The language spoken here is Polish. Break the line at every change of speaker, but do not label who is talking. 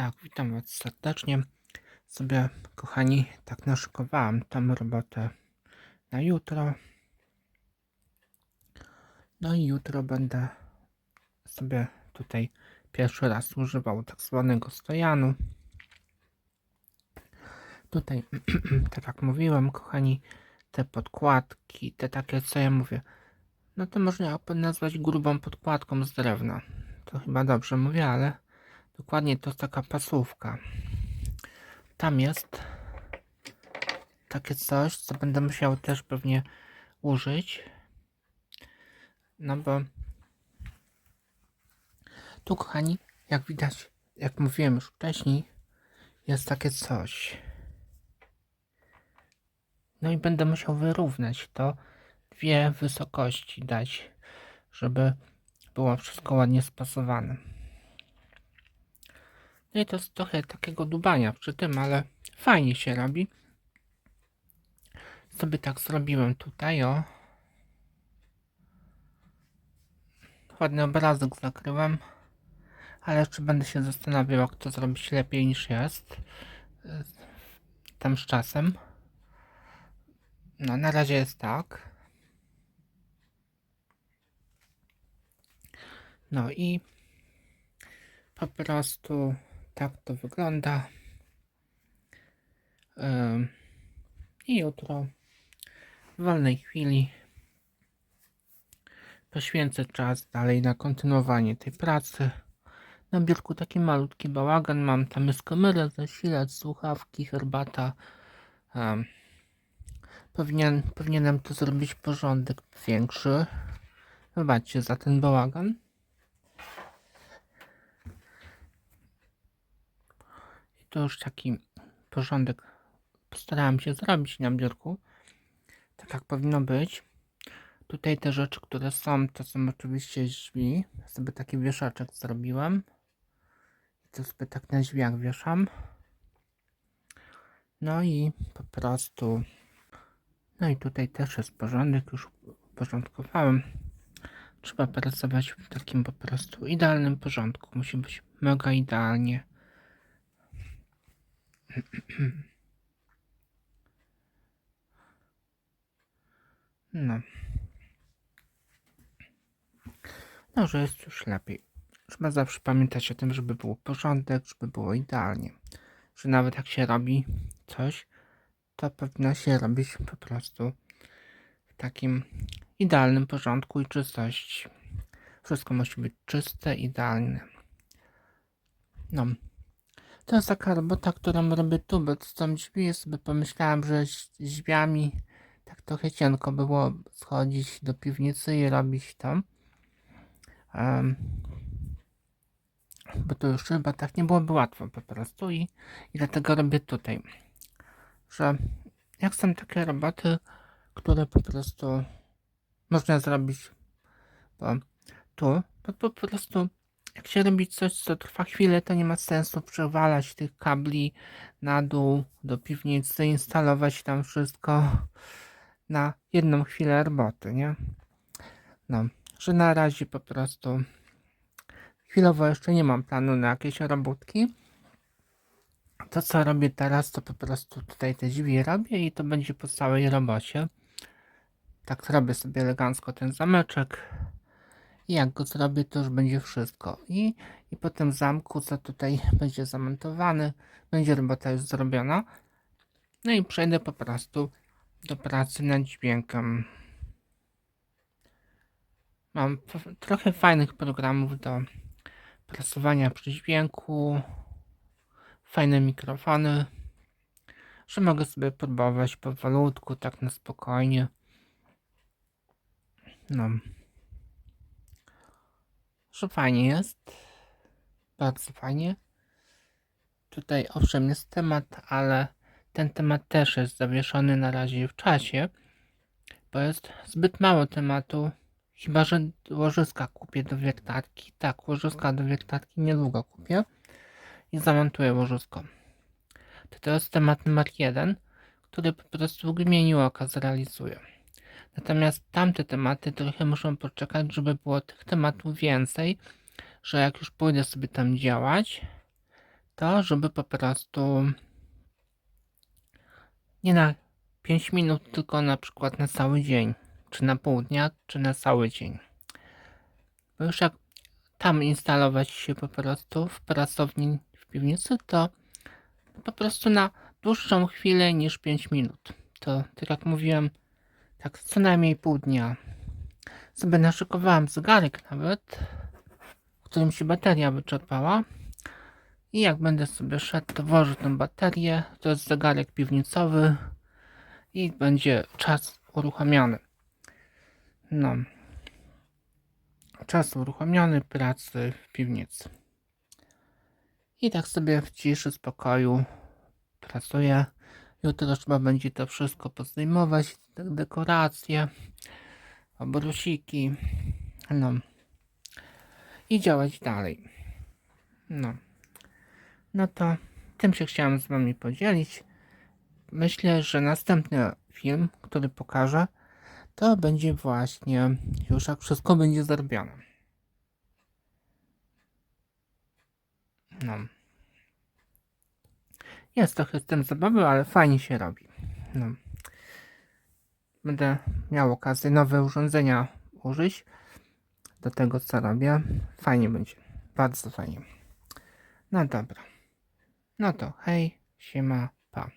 Tak, witam Was serdecznie. Sobie, kochani, tak naszykowałem tą robotę na jutro. No i jutro będę sobie tutaj pierwszy raz używał tak zwanego stojanu. Tutaj, tak jak mówiłem, kochani, te podkładki, te takie, co ja mówię, no to można nazwać grubą podkładką z drewna. To chyba dobrze mówię, ale dokładnie to jest taka pasówka. Tam jest takie coś, co będę musiał też pewnie użyć. No bo tu, kochani, jak widać, jak mówiłem już wcześniej, jest takie coś. No i będę musiał wyrównać to, dwie wysokości dać, żeby było wszystko ładnie spasowane. No i to jest trochę takiego dubania przy tym, ale fajnie się robi. Sobie tak zrobiłem tutaj, o. Ładny obrazek zakryłem, ale jeszcze będę się zastanawiał, jak to zrobić lepiej niż jest. y, Tam z czasem. No, na razie jest tak. No i po prostu tak to wygląda. I jutro w wolnej chwili poświęcę czas dalej na kontynuowanie tej pracy. Na biurku taki malutki bałagan mam. Tam jest kamera, zasilacz, słuchawki, herbata. Powinien, powinienem tu zrobić porządek większy. Wybaczcie za ten bałagan. To już taki porządek postarałem się zrobić na biurku. Tak jak powinno być. Tutaj te rzeczy, które są, to są oczywiście drzwi. Sobie taki wieszaczek zrobiłem. I to sobie tak na drzwiach wieszam. No i po prostu. No i tutaj też jest porządek, już uporządkowałem. Trzeba pracować w takim po prostu idealnym porządku. Musi być mega idealnie. No. No, że jest już lepiej. Trzeba zawsze pamiętać o tym, żeby był porządek, żeby było idealnie. Że nawet jak się robi coś, to powinno się robić po prostu w takim idealnym porządku i czystości. Wszystko musi być czyste, idealne. No. To jest taka robota, którą robię tu, bo z tą drzwi sobie pomyślałem, że z drzwiami tak trochę cienko było schodzić do piwnicy i robić to. Em, bo to już chyba tak nie byłoby łatwo po prostu i, i dlatego robię tutaj. Że jak są takie roboty, które po prostu można zrobić bo tu, to po prostu jak się robi coś, co trwa chwilę, to nie ma sensu przewalać tych kabli na dół do piwnicy, instalować tam wszystko na jedną chwilę roboty, nie? No, że na razie po prostu chwilowo jeszcze nie mam planu na jakieś robótki. To co robię teraz, to po prostu tutaj te drzwi robię i to będzie po całej robocie. Tak zrobię sobie elegancko ten zameczek. I jak go zrobię, to już będzie wszystko. I, i po tym zamku, co tutaj będzie zamontowany, będzie robota już zrobiona. No i przejdę po prostu do pracy nad dźwiękiem. Mam trochę fajnych programów do prasowania przy dźwięku. Fajne mikrofony, że mogę sobie próbować powolutku, tak na spokojnie. No. Że fajnie jest. Bardzo fajnie. Tutaj owszem jest temat, ale ten temat też jest zawieszony na razie w czasie, bo jest zbyt mało tematu. Chyba, że łożyska kupię do wiertarki. Tak, łożyska do wiertarki niedługo kupię i zamontuję łożysko. To jest temat numer jeden, który po prostu w gmieniu oka zrealizuję. Natomiast tamte tematy trochę muszą poczekać, żeby było tych tematów więcej, że jak już pójdę sobie tam działać, to, żeby po prostu nie na 5 minut, tylko na przykład na cały dzień, czy na pół dnia, czy na cały dzień. Bo już jak tam instalować się po prostu w pracowni w piwnicy, to po prostu na dłuższą chwilę niż 5 minut. To tak jak mówiłem, tak co najmniej pół dnia. Sobie naszykowałem zegarek nawet, w którym się bateria wyczerpała. I jak będę sobie szedł, to włożę tę baterię. To jest zegarek piwnicowy i będzie czas uruchomiony. No. Czas uruchomiony pracy w piwnicy. I tak sobie w ciszy, spokoju pracuję. Jutro trzeba będzie to wszystko pozdejmować, dekoracje, obrusiki, no. I działać dalej. No. No to tym się chciałem z wami podzielić. Myślę, że następny film, który pokażę, to będzie właśnie już jak wszystko będzie zrobione. No. Jest trochę z tym zabawy, ale fajnie się robi. No. Będę miał okazję nowe urządzenia użyć do tego, co robię. Fajnie będzie. Bardzo fajnie. No dobra. No to hej, siema, pa.